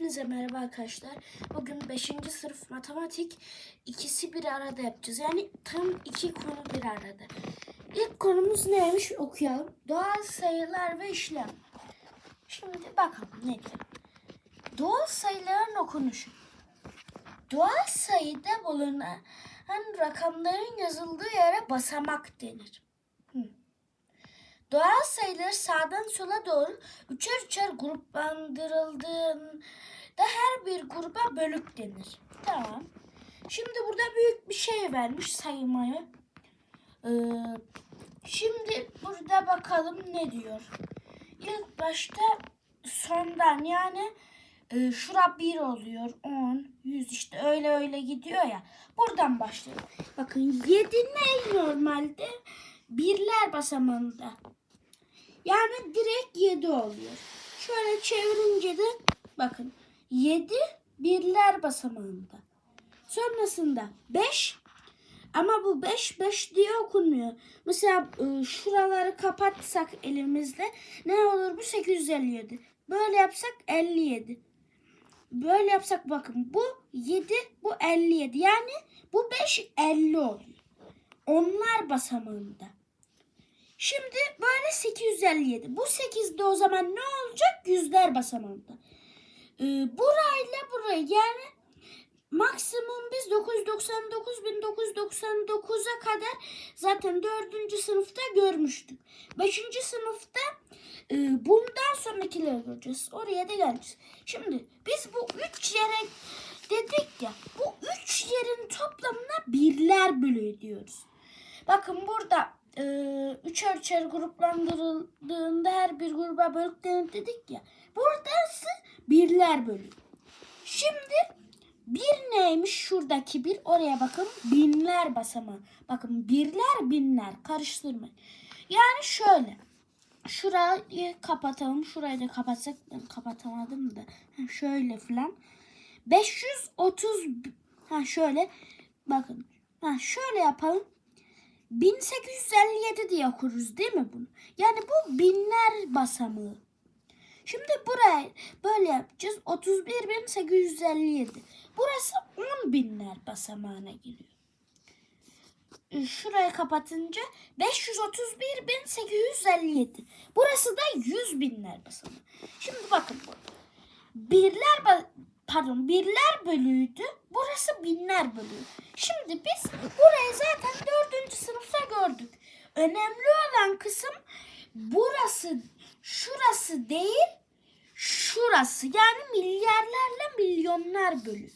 Hepinize merhaba arkadaşlar. Bugün 5. sınıf matematik ikisi bir arada yapacağız. Yani tam iki konu bir arada. İlk konumuz neymiş okuyalım. Doğal sayılar ve işlem. Şimdi bakalım ne diyor. Doğal sayıların okunuşu. Doğal sayıda bulunan rakamların yazıldığı yere basamak denir. Doğal sayılar sağdan sola doğru üçer üçer gruplandırıldığında her bir gruba bölük denir. Tamam. Şimdi burada büyük bir şey vermiş saymayı. Ee, şimdi burada bakalım ne diyor. İlk başta sondan yani e, şura 1 oluyor. 10, 100 işte öyle öyle gidiyor ya. Buradan başlayalım. Bakın 7 ne normalde? Birler basamağında. Yani direkt 7 oluyor. Şöyle çevirince de bakın 7 birler basamağında. Sonrasında 5 ama bu 5 5 diye okunmuyor. Mesela e, şuraları kapatsak elimizle ne olur bu 857. Böyle yapsak 57. Böyle yapsak bakın bu 7 bu 57. Yani bu 5 50 oluyor. Onlar basamağında. Şimdi böyle 857. Bu 8'de o zaman ne olacak? Yüzler basamağında. Ee, burayla burayı yani maksimum biz 999 1999'a kadar zaten 4. sınıfta görmüştük. 5. sınıfta e, bundan sonrakileri göreceğiz. Oraya da geleceğiz. Şimdi biz bu 3 yere dedik ya bu 3 yerin toplamına birler bölüyor diyoruz. Bakın burada e, üçer üçer gruplandırıldığında her bir gruba bölük denir dedik ya. Burası birler bölü. Şimdi bir neymiş şuradaki bir oraya bakın binler basamağı. Bakın birler binler karıştırmayın. Yani şöyle. Şurayı kapatalım. Şurayı da kapatsak kapatamadım da. Ha, şöyle filan. 530 ha şöyle bakın. Ha şöyle yapalım. 1857 diye okuruz değil mi bunu? Yani bu binler basamağı. Şimdi buraya böyle yapacağız. 31.857. Burası 10 binler basamağına giriyor. E, Şurayı kapatınca 531.857. Burası da 100 binler basamağı. Şimdi bakın burada. Birler pardon birler bölüydü. Burası binler bölüğü. Şimdi biz burayı zaten dördüncü sınıfta gördük. Önemli olan kısım burası, şurası değil, şurası. Yani milyarlarla milyonlar bölü.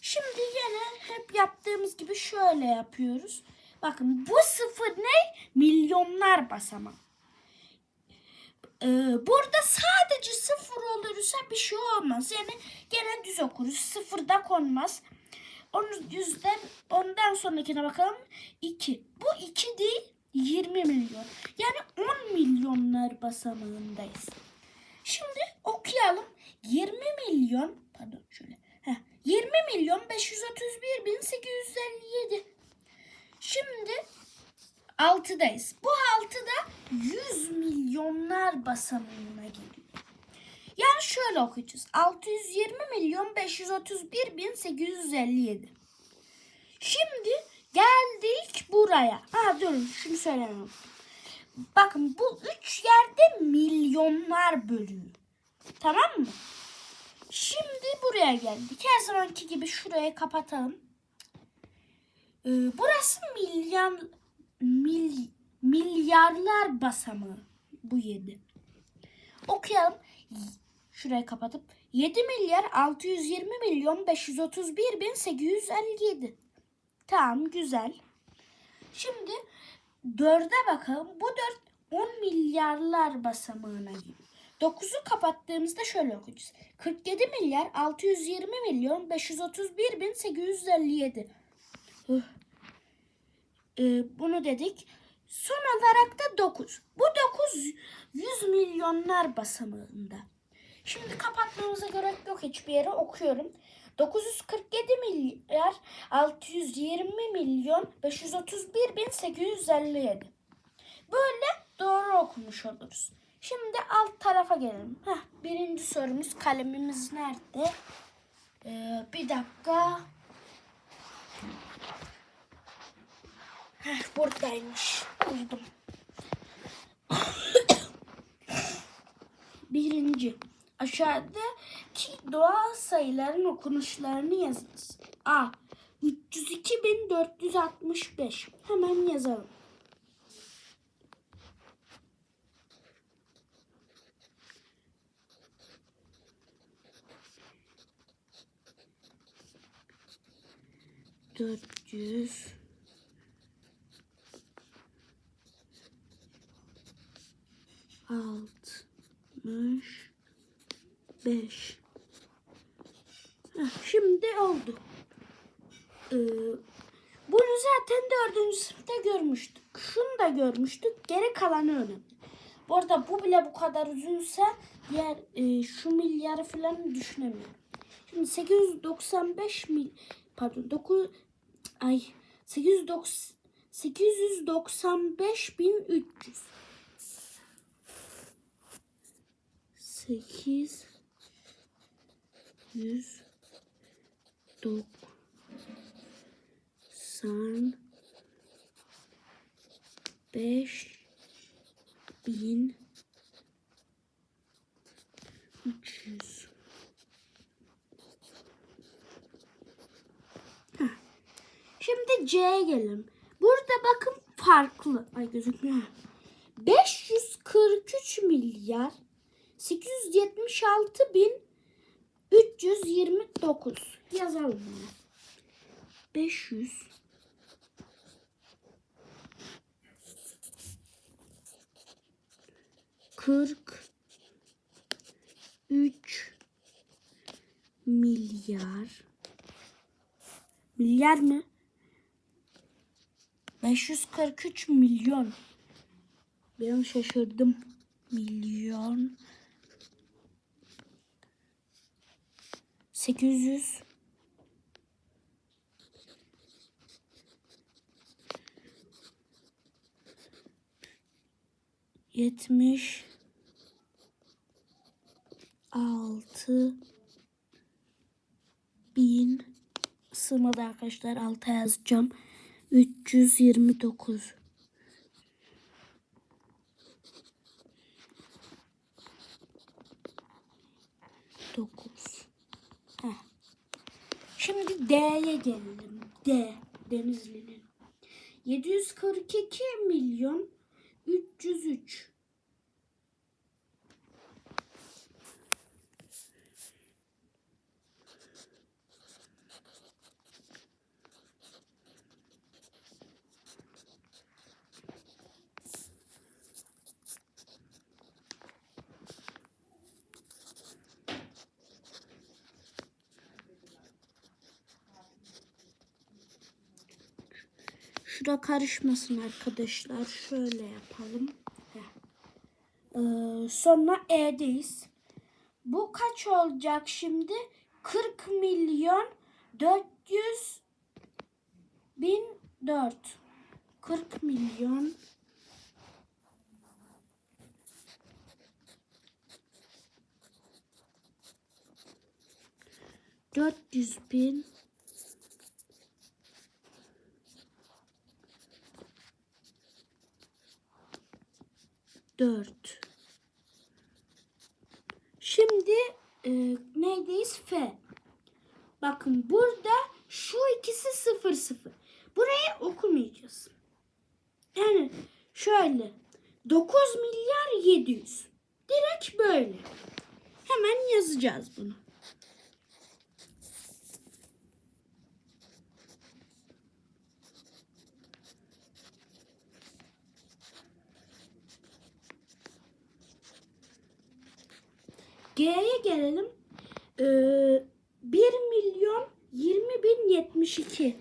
Şimdi yine hep yaptığımız gibi şöyle yapıyoruz. Bakın bu sıfır ne? Milyonlar basamağı. Ee, burada sadece sıfır olursa bir şey olmaz. Yani gene düz okuruz. Sıfırda konmaz. Onun yüzden ondan sonrakine bakalım. 2. Bu 2 değil 20 milyon. Yani 10 milyonlar basamağındayız. Şimdi okuyalım. 20 milyon pardon şöyle. Heh, 20 milyon 531 bin 857. Şimdi 6'dayız. Bu 6'da 100 milyonlar basamağına geliyor. Yani şöyle okuyacağız. 620 milyon 531 bin 857. Şimdi geldik buraya. Ha durun şunu söylemem. Bakın bu üç yerde milyonlar bölüyor. Tamam mı? Şimdi buraya geldik. Her zamanki gibi şurayı kapatalım. Ee, burası milyon mil, milyarlar basamağı bu 7. Okuyalım. Şurayı kapatıp 7 milyar 620 milyon 531 bin 857. Tamam güzel. Şimdi 4'e bakalım. Bu 4 10 milyarlar basamağına giriyor. 9'u kapattığımızda şöyle okuyacağız. 47 milyar 620 milyon 531 bin 857. Üh. Ee, bunu dedik. Son olarak da 9. Bu 9 100 milyonlar basamağında. Şimdi kapatmamıza gerek yok hiçbir yere okuyorum. 947 milyar 620 milyon 531 bin 857. Böyle doğru okumuş oluruz. Şimdi alt tarafa gelelim. Heh, birinci sorumuz kalemimiz nerede? Ee, bir dakika. Heh, buradaymış. Buldum. Birinci. Aşağıdaki doğal sayıların okunuşlarını yazınız. A. 302.465. Hemen yazalım. Dört yüz altmış beş. Şimdi oldu. Ee, bunu zaten dördüncü sınıfta görmüştük. Şunu da görmüştük. Geri kalanı önemli. Bu arada bu bile bu kadar uzunsa diğer e, şu milyarı falan düşünemiyorum. Şimdi 895 mil pardon 9 ay 890 895 bin 300 8 100 90 5 bin 300 Heh. Şimdi C'ye gelelim. Burada bakın farklı. Ay gözükmüyor. 543 milyar 876 bin 329 yazalım bunu. 500 40 3 milyar milyar mı? 543 milyon. Ben şaşırdım. Milyon. 800 70 6 bin. Sığmadı arkadaşlar. Alta yazacağım. 329 9 Heh. Şimdi D'ye gelelim. D. Denizli'nin. 742 milyon 303 Şurada karışmasın arkadaşlar. Şöyle yapalım. Ee, sonra E'deyiz. Bu kaç olacak şimdi? 40 milyon 400 bin 4. 40 milyon dört yüz bin dört. Şimdi e, neydeyiz? F. Bakın burada şu ikisi sıfır sıfır. Burayı okumayacağız. Yani şöyle 9 milyar 700. Direkt böyle. Hemen yazacağız bunu. G'ye gelelim. Ee, 1 milyon 20 bin 72.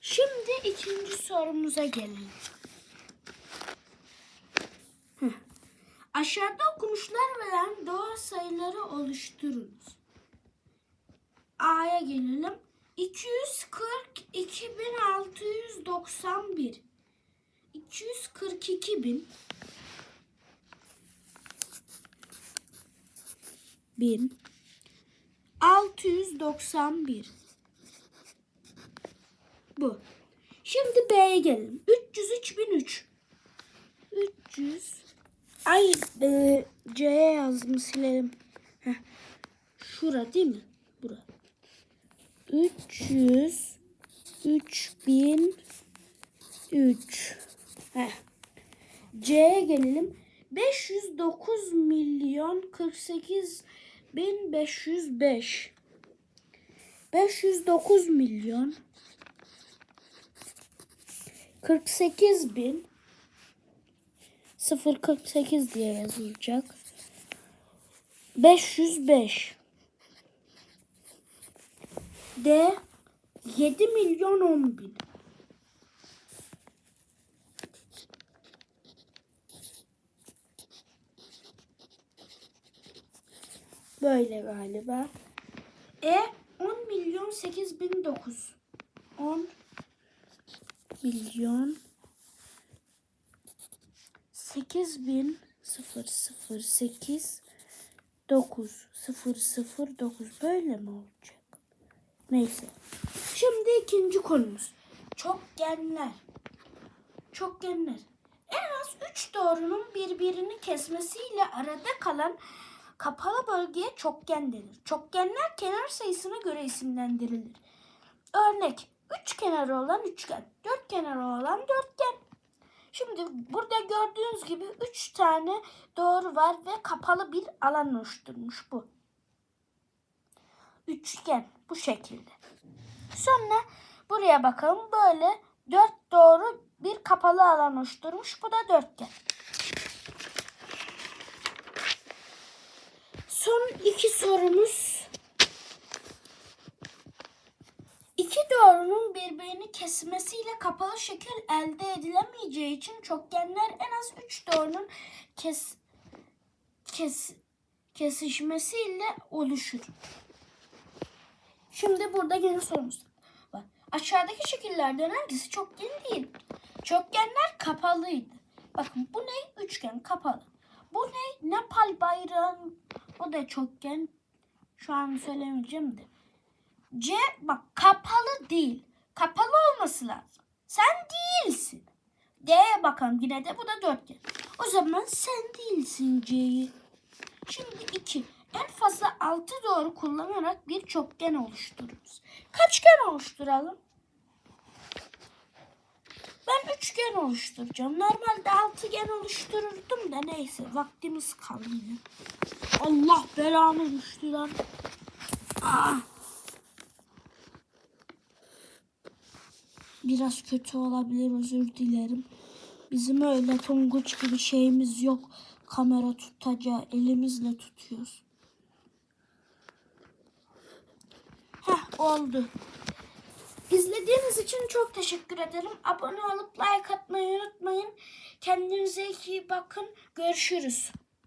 Şimdi ikinci sorumuza gelelim. Heh. Aşağıda okunuşlar veren doğal sayıları oluşturunuz. A'ya gelelim. 242.691 242.000 bin 691 Bu. Şimdi B'ye gelelim. 303.003 300 Ay e, C'ye yazdım silelim. Heh. Şura değil mi? Bura. 300 3000 3 Heh. C'ye gelelim. 509 milyon 48 bin 505 509 milyon 48 bin 048 diye yazılacak. 505 D 7 milyon 10 bin. Böyle galiba. E 10 milyon 8 bin 9. 10 milyon 8000 008 9 009 böyle mi olacak? Neyse. Şimdi ikinci konumuz. Çokgenler. Çokgenler. En az 3 doğrunun birbirini kesmesiyle arada kalan kapalı bölgeye çokgen denir. Çokgenler kenar sayısına göre isimlendirilir. Örnek 3 kenarı olan üçgen, 4 kenarı olan dörtgen. Şimdi burada gördüğünüz gibi 3 tane doğru var ve kapalı bir alan oluşturmuş bu. Üçgen bu şekilde. Sonra buraya bakalım böyle 4 doğru bir kapalı alan oluşturmuş. Bu da dörtgen. Son iki sorumuz. İki doğrunun birbirini kesmesiyle kapalı şekil elde edilemeyeceği için çokgenler en az üç doğrunun kes, kes, kesişmesiyle oluşur. Şimdi burada yeni sorumuz var. Aşağıdaki şekillerden hangisi çokgen değil? Çokgenler kapalıydı. Bakın bu ne? Üçgen kapalı. Bu ne? Nepal bayrağın o da çokgen. Şu an söylemeyeceğim de. C bak kapalı değil. Kapalı olması lazım. Sen değilsin. D'ye bakalım yine de bu da dörtgen. O zaman sen değilsin C'yi. Şimdi iki. En fazla altı doğru kullanarak bir çokgen oluştururuz. Kaçgen oluşturalım? Ben üçgen oluşturacağım. Normalde altıgen oluştururdum da neyse vaktimiz kalmıyor. Allah belanı düştü lan. Biraz kötü olabilir özür dilerim. Bizim öyle tonguç gibi şeyimiz yok. Kamera tutacağı elimizle tutuyoruz. Heh oldu. İzlediğiniz için çok teşekkür ederim. Abone olup like atmayı unutmayın. Kendinize iyi bakın. Görüşürüz.